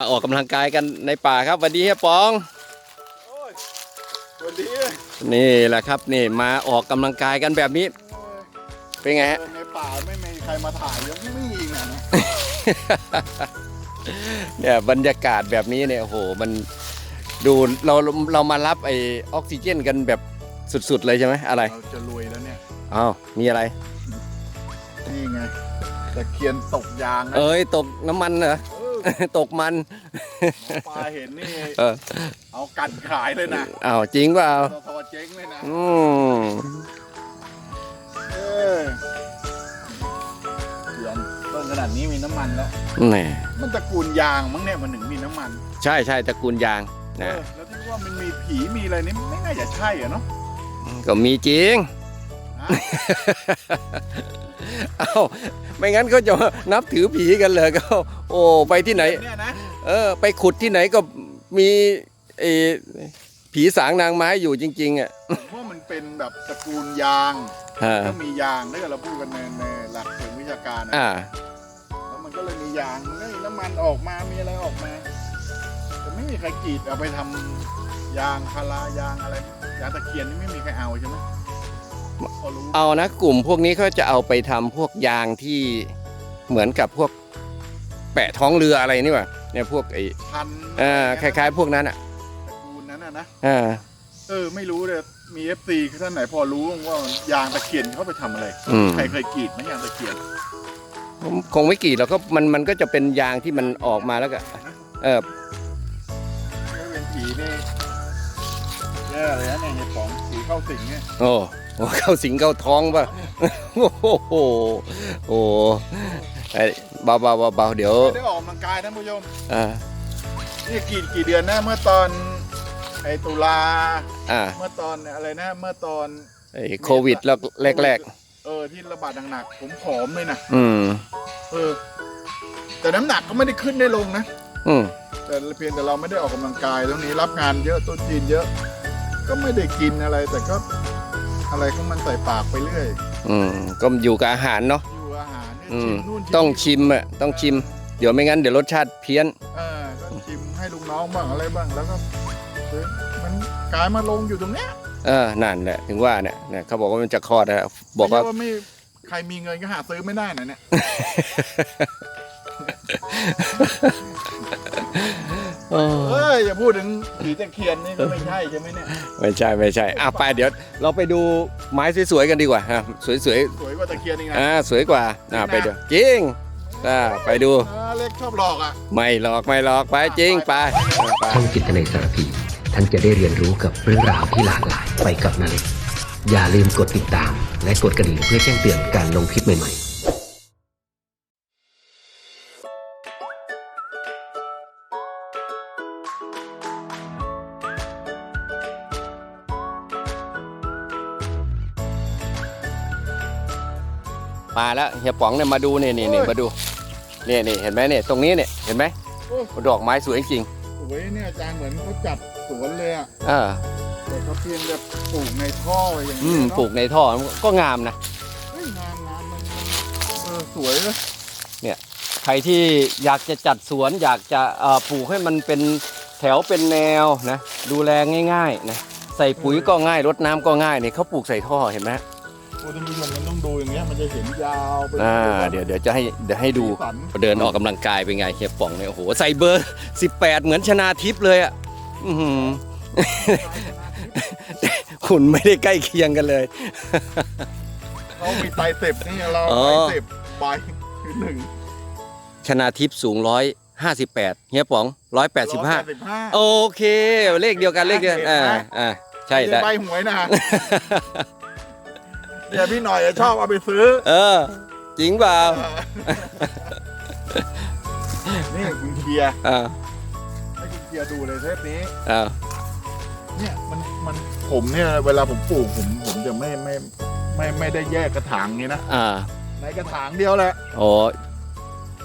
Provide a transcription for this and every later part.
ออกกำลังกายกันในป่าครับสวันดีเฮียปองโอ้ยสวัสดีนี่แหละครับนี่มาออกกำลังกายกันแบบนี้ เป็นไงฮะเดินในป่าไม่มีใครมาถ่ายยังไม่มีอีกนะเนี่ยบรรยากาศแบบนี้เนี่ยโอ้โหมันดูเราเรามารับไอออกซิเจนกันแบบสุดๆเลยใช่ไหมอะไรเราจะรวยแล้วเนี่ยอ้าวมีอะไรนี่ไงตะเคียนตกยางนะเอ้ยตกน้ำมันเหรอเออ ตกมันหมอปลาเห็นนี่เออเอากันขายเลยนะอ้าวจริงเปล่าทอทอเจ๊งเลยนะอืมเออเขียนต้นขนาดนี้มีน้ำมันแล้ว แหมมันตระกูลยางมั้งเนี่ยมันถึงมีน้ำมันใช่ใช่ตระกูลยางเอนะอแล้วที่ว่ามันมีผีมีอะไรนี่ไม่น่าจะใช่อะเนาะก็มีจริง ฮะ เอ้าไม่งั้นเขาจะนับถือผีกันเลยก็ โอ้ไปที่ไหน เนี่ยนะเออ ไปขุดที่ไหนก็มีเออผีสางนางไม้อยู่จริง ๆ อะผมว่ามันเป็นแบบตระกูลยางฮะก็มียางถ้าเกิดเราพูดกันในในหลักเชิงวิชาการนะอ่า แล้วมันก็เลยมียางมันก็มีน้ำมันออกมามีอะไรออกมาแต่ไม่มีใครกรีดเอาไปทำยางพารายางอะไรยางตะเคียนนี่ไม่มีใครเอาใช่ไหมพอรู้ เอานะกลุ่มพวกนี้เขาจะเอาไปทำพวกยางที่เหมือนกับพวกแปะท้องเรืออะไรนี่ว่ะเนี่ยพวกไอ้พันเอ่าคล้ายๆ พวกนั้นอะตระกูลนั้นนะนะอ่าเออไม่รู้เลยมีเอฟซีท่านไหนพอรู้ว่ายางตะเคียนเขาไปทำอะไรอืมใครเคยกรีดไหมยางตะเคียนคงไม่กี่แล้วก็มันมันก็จะเป็นยางที่มันออกมาแล้วก็เออถ้าเป็นผีนี่แย่เลยนะเนี่ยเห็ดป๋องผีเข้าสิงเนี่ยโอ้โห เข้าสิงเข้าท้องป่ะ โอ้โหโอ้โหไอ้เบาเบาเบาเบาเดี๋ยวไม่ได้ออกกำลังกายท่านผู้ชมอ่านี่กี่กี่เดือนนะเมื่อตอนไอตุลาอ่าเมื่อตอนอะไรนะเมื่อตอนไอ้โควิดแล้วแรกเออที่ระบาดหนักๆผมผอมเลยนะๆอืมเออ แต่น้ำหนักก็ไม่ได้ขึ้นได้ลงนะอืมแต่เพียงแต่เราไม่ได้ออกกำลังกายตรงนี้รับงานเยอะตัวจีนเยอะ ก็ไม่ได้กินอะไรแต่ก็ อะไรของมันใส่ปากไปเรื่อย อืมก็อยู่กับอาหารเนาะอยู่อาหารเนี่ยอืม ชิมนู่นชิมต้องนี่ชิมอะต้องชิม เดี๋ยวไม่งั้นเดี๋ยวรสชาติเพี้ยน เออก็ชิมให้ลูกน้องบ้างอะไรบ้างแล้วก็เออมันกลายมาลงอยู่ตรงเนี้ยเออนั่นแหละถึงว่าเนี่ยเนี่ยเขาบอกว่ามันจะคลอดนะบอกว่า ไม่ใช่ไม่ใครมีเงินก็หาซื้อไม่ได้นะเนี่ย เออเอ้ยอย่าพูดถึงผีตะเคียนนี่ก็ไม่ใช่ใช่ไหมเนี่ยไม่ใช่ไม่ใช่อะไปเดี๋ยวเราไปดูไม้สวยๆกันดีกว่าฮะสวยสวยกว่าตะเคียนอีกๆนะอ่าสวยกว่าอ่าไปดูจริงอ่าไปดูเออเล็กชอบหลอกอะไม่หลอกไม่หลอกไปจริงไปไป ช่องจิตในสารพี ท่านจะได้เรียนรู้กับเรื่องราวที่หลากหลายไปกับนาเล็กอย่าลืมกดติดตาม และกดกระดิ่งเพื่อแจ้งเตือนการลงคลิปใหม่ๆ มาแล้วเฮียป๋องเนี่ยมาดูนี่นี่นี่มาดูนี่นี่เห็นไหมเนี่ยตรงนี้เนี่ยเห็นไหมโอ้ยดอกไม้สวยจริงสวยเนี่ยอาจารย์เหมือนเขาจัดสวนเลยอะๆอ่าแต่เขาเพียงแบบปลูกในท่ออย่างอืนี้มเนาะปลูกในท่อก็งามนะ เฮ้ยงามงามมันเออสวยเลยใครที่อยากจะจัดสวนอยากจะเอ่อปลูกให้มันเป็นแถวเป็นแนวนะดูแลง่ายๆนะใส่ปุ๋ยก็ง่ายรดน้ำก็ง่ายเนี่ยเขาปลูกใส่ท่อเห็นไหม โอ้ท่านผู้ชมมันต้องดูอย่างเงี้ยมันจะเห็นยาวไปอ่าเดี๋ยวเดี๋ยวจะให้เดี๋ยวให้ดูสีสันเดินออกกำลังกายเป็นไงเฮียป๋องเนี่ยโอ้โหใส่เบอร์ 18 เหมือนชนาทิพย์เลยอะอื้อหือ หุ่นไม่ได้ใกล้เคียงกันเลยเขามีไตเต็บนี่เราอ๋อ ไตเต็บใบหนึ่งชนาทิพย์สูงร้อยห้าสิบแปดเฮียป๋องร้อยแปดสิบห้า185 โอเค เลขเดียวกันเลขเดียวกันอ่าอ่าใช่ไม่ได้ ใบหวยนะ เดี๋ยวพี่หน่อยจะชอบเอาไปซื้อ เออ จริงเปล่านี่คุณเคียร์อ่าให้คุณเคียร์ดูเลยเทปนี้ อ่าเนี่ยมันมันผมเนี่ยเวลาผมปลูกผมผมจะไม่ไม่ไม่ไม่ได้แยกกระถางนี้นะอ่าในกระถางเดียวแหละโอ้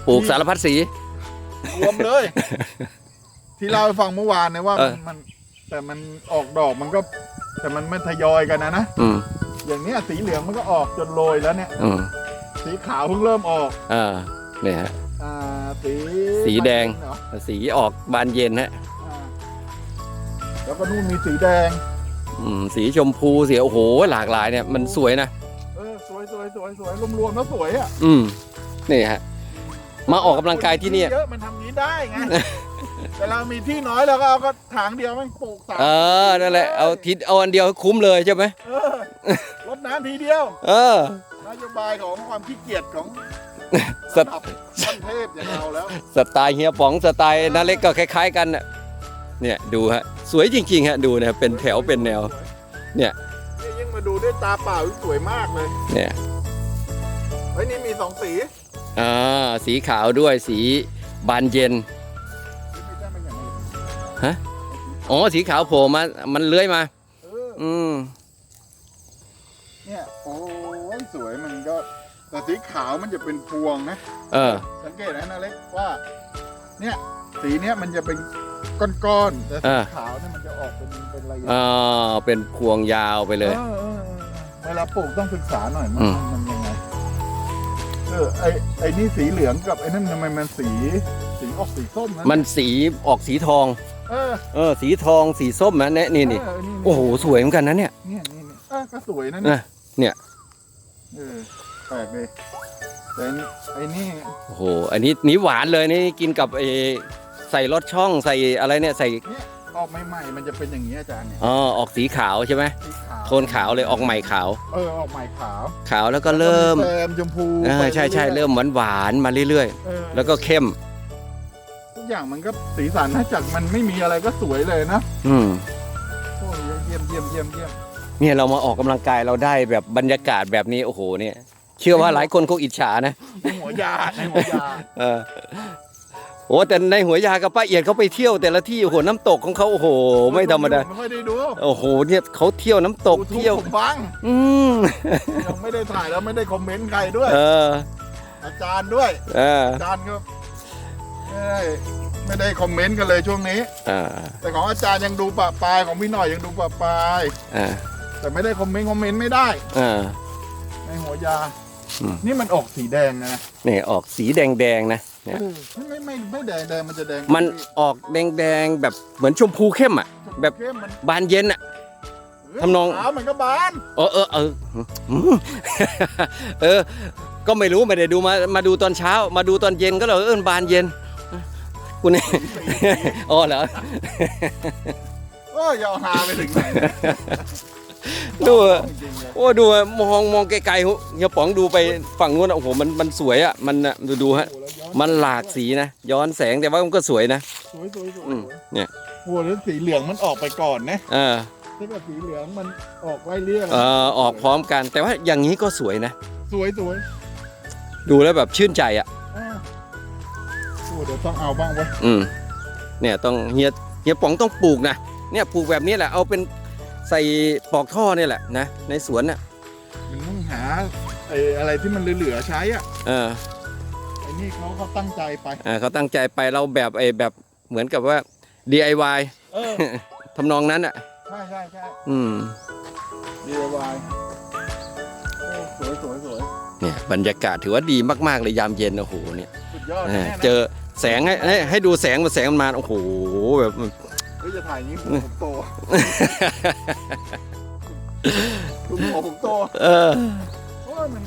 ปลูกสารพัดสี รวมเลย ที่เล่าให้ฟังเมื่อวานเนี่ยว่าเอมันอมันแต่มันออกดอกมันก็ แต่มันไม่ทยอยกันนะนะอืม อย่างเนี้ยสีเหลืองมันก็ออกจนโรยแล้วเนี่ย อืมสีขาวเพิ่งเริ่มออก อ่าเนี่ยฮะ อ่า สีสีแดง เหรอสีออกบานเย็นฮะอ่าแล้วก็นู่นมีสีแดง อืมสีชมพูสีโอ้โหหลากหลายเนี่ยมันสวยนะเออสวยสวยสวยสวยรวมๆแล้วสวยอะอืมนี่ฮะ มาออกกำลังกายที่เนี่ย เยอะมันทำนี้ได้ไง แต่เรามีที่น้อยเราก็เอาก็ถางเดียวมันปลูกสามเออนั่นแหละเอาทิศเอาอันเดียวคุ้มเลยใช่ไหม เออรด น้ำทีเดียว เออ นโยบายของความขี้เกียจของสัตว์ระดับขั้นเทพอย่างเราแล้ว สไตล์เฮียป๋องสไตล์นาเล็กก็คล้าย ๆ กันน่ะเนี่ยดูฮะ สวยจริงๆฮะดูนะเป็นแถวเป็นแนว เนี่ยนี่ยิ่งมาดูด้วยตาเปล่าสวยมากเลยเนี่ยเฮ้ยนี่มีสองสีอ่าสีขาวด้วยสีบานเย็นไม่ใช่มันอย่างนี้ฮะ อ๋อสีขาวโผล่มา มันเลื้อยมา เออ อืม เนี่ยโอ้ยสวยมันก็แต่สีขาวมันจะเป็นพวงนะ เออ สังเกตนะนาเล็กว่า เนี่ยสีเนี้ยมันจะเป็นก้อนๆแต่สีอ่าขาวเนี่ยมันจะออกเป็นเป็นระยะอ่าเป็นพวงยาวไปเลยออออเออเวลาปลูกต้องศึกษาหน่อยมัอืนมมันยังไงเออไอไอนี่สีเหลืองกับไอ้นั่นทำไมมันสีสีออกสีส้มนะมันสีออกสีทอง เออเออ สีทองสีส้มนะเนี่ยนี่นี่เออนี่โอ้โหสวยเหมือนกันนะเนี่ย เนี่ยนี่นี่เออก็สวยนะนะ เนี่ยเออแปลกเลยแต่ไอ้นี่โอ้โหอันนี้นี่หวานเลยนี่กินกับเออใส่รสช่องใส่อะไรเนี่ยใส่เนี่ยออกใหม่ๆมันจะเป็นอย่างนี้อาจารย์เนี่ยอ๋อออกสีขาวใช่ไหมสีขาวโทนขาวเลยออกใหม่ขาว เออออกใหม่ขาวขาวแล้วก็เริ่มแซมชมพูเออไปใช่ใช่อยๆเริ่มหวานหวานๆมาเรื่อยเออๆแล้วก็เข้ม ทุกอย่างมันก็สีสันถ้าจากมันไม่มีอะไรก็สวยเลยนะอืมโอ้ยเยี่ยมเยี่ยมเยี่ยมเยี่ยม เนี่ยเรามาออกกำลังกายเราได้แบบบรรยากาศแบบนี้โอ้โหเนี่ย เชื่อว่าหลายคนคงอิจฉานะในหัวยาในหัวยาเออโอ้แต่ในหัวยากับป้าเอียดเขาไปเที่ยวแต่ละที่โอ้โหน้ำตกของเขาโอ้โห ไม่ธรรมดาไม่ค่อยได้ดูโอ้โหเนี่ยเขาเที่ยวน้ำตกดูทุกเที่ยวผมฟังอืมยังไม่ได้ถ่ายแล้วไม่ได้คอมเมนต์ใครด้วย เออ อาจารย์ด้วยเอออาจารย์ก็ไม่ได้ไม่ได้คอมเมนต์กันเลยช่วงนี้อ่าแต่ของอาจารย์ยังดูปะปลายของพี่หน่อยยังดูปะปลายอ่า แต่ไม่ได้คอมเมนต์คอมเมนต์ไม่ได้ อ่า ในหัวยา อืม นี่มันออกสีแดงนะ เนี่ยออกสีแดงๆนะเนี่ยเออไม่ไม่ไม่แดงแดงมันจะแดงมันออกแดงๆแบบเหมือนชมพูเข้มอะ แบบ เข้มมันบานเย็นอะ ทำนอง ขาวมันก็บานเออเออเอออืมเออ ก็ไม่รู้ไม่ได้ดูมา มาดูตอนเช้า มาดูตอนเย็นก็เลยเออบานเย็นคุณนี่อ๋อเหรอโอ้ยอยาวหาไปถึงไหน ดูอะจริงๆเลยโอ้ดูอะมองมองไกลๆเฮียป๋องดูไปฝั่งนู้นอะโอ้โหมันมันสวยอะมันอะดูดูฮะโอ้โหแล้วย้อนมันหลากสีนะ ย้อนแสงแต่ว่ามันก็สวยนะ สวยสวยสวยอืมเนี่ยโอ้โหแล้วสีเหลืองมันออกไปก่อนนะเออถ้าเกิดสีเหลืองมันออกไว้เรียกเออออกพร้อมกัน แต่ว่าอย่างนี้ก็สวยนะ สวยสวยดูแล้วแบบชื่นใจอะ อ่าโอ้เดี๋ยวต้องเอาบ้างไว้ยอืมเนี่ยต้องเฮียเฮียป๋องต้องปลูกนะเนี่ยปลูกแบบนี้แหละเอาเป็น ใส่ปอกท่อเนี่ยแหละนะในสวนน่ะมันต้องหาไอ้อะไรที่มันเหลือๆใช้อะเออไอ้นี่เขาเขาตั้งใจไปเออเขาตั้งใจไปเราแบบไอ้แบบเหมือนกับว่า DIY เออ ทำนองนั้นอะ ใช่ใช่ใช่ อืม DIY โอ้สวยสวยสวยเนี่ยบรรยากาศถือว่าดีมากๆเลยยามเย็นโอ้โหเนี่ยสุดยอดเอแน่อนะเจอแสงให้ให้ให้ดูแสงมันแสงมันมาโอ้โหแบบ เฮ้ยจะถ่ายอย่างนี้ผมโต คุณหมอผมโตเออโอ้ยมัน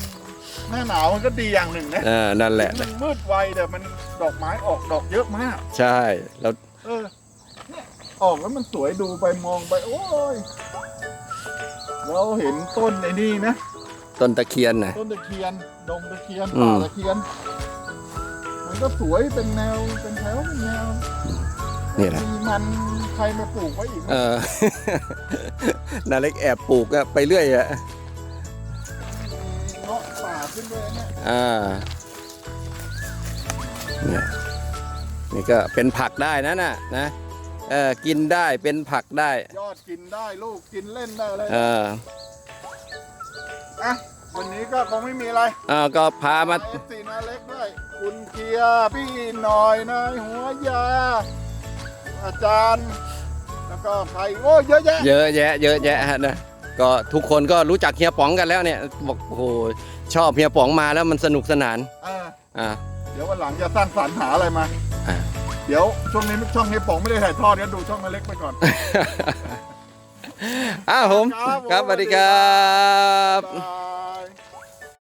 หน้าหนาวมันก็ดีอย่างหนึ่งนะเออนั่นแหละ มันมืดไวแต่มันดอกไม้ออกดอกเยอะมาก ใช่แล้วเออเนี่ยออกแล้วมันสวยดูไปมองไป โอ้ยเราเห็นต้นไอ้นี่นะ ต้นตะเคียนนะ ต้นตะเคียน ดงตะเคียนอืป่าม ตะเคียน มันก็สวยเป็นแนวเป็นแถวเป็นแนว นี่แหละมีมันใครมาปลูกไว้อีกเออ นาเล็กแอบปลูกอะไปเรื่อยอะเงาะป่าขึ้นด้วยเนี่ยอ่าเนี่ยนี่ก็เป็นผักได้นะน่ะนะเออกินได้เป็นผักได้ ยอดกินได้ลูกกินเล่นได้เลยเอออะวันนี้ก็คงไม่มีอะไรอ่าก็พามา เอฟซีนาเล็กด้วย คุณเกียร์พี่หน่อยนายหัวยา อาจารย์ แล้วก็ใครโอ้เยอะแยะเยอะแยะ เยอะแยะฮะนะก็ทุกคนก็รู้จักเฮียป๋องกันแล้วเนี่ยบอกโอ้โหชอบเฮียป๋องมาแล้วมันสนุกสนานอ่าอ่า เดี๋ยววันหลังจะสร้างสรรค์หาอะไรมาอ่า เดี๋ยวช่วงนี้ช่องนี้ป๋องไม่ได้ถ่ายทอดเดี๋ยวดูช่องนาเล็กไปก่อน อ้าวผม ครับผมครับสวัสดีครับบ๊ายบาย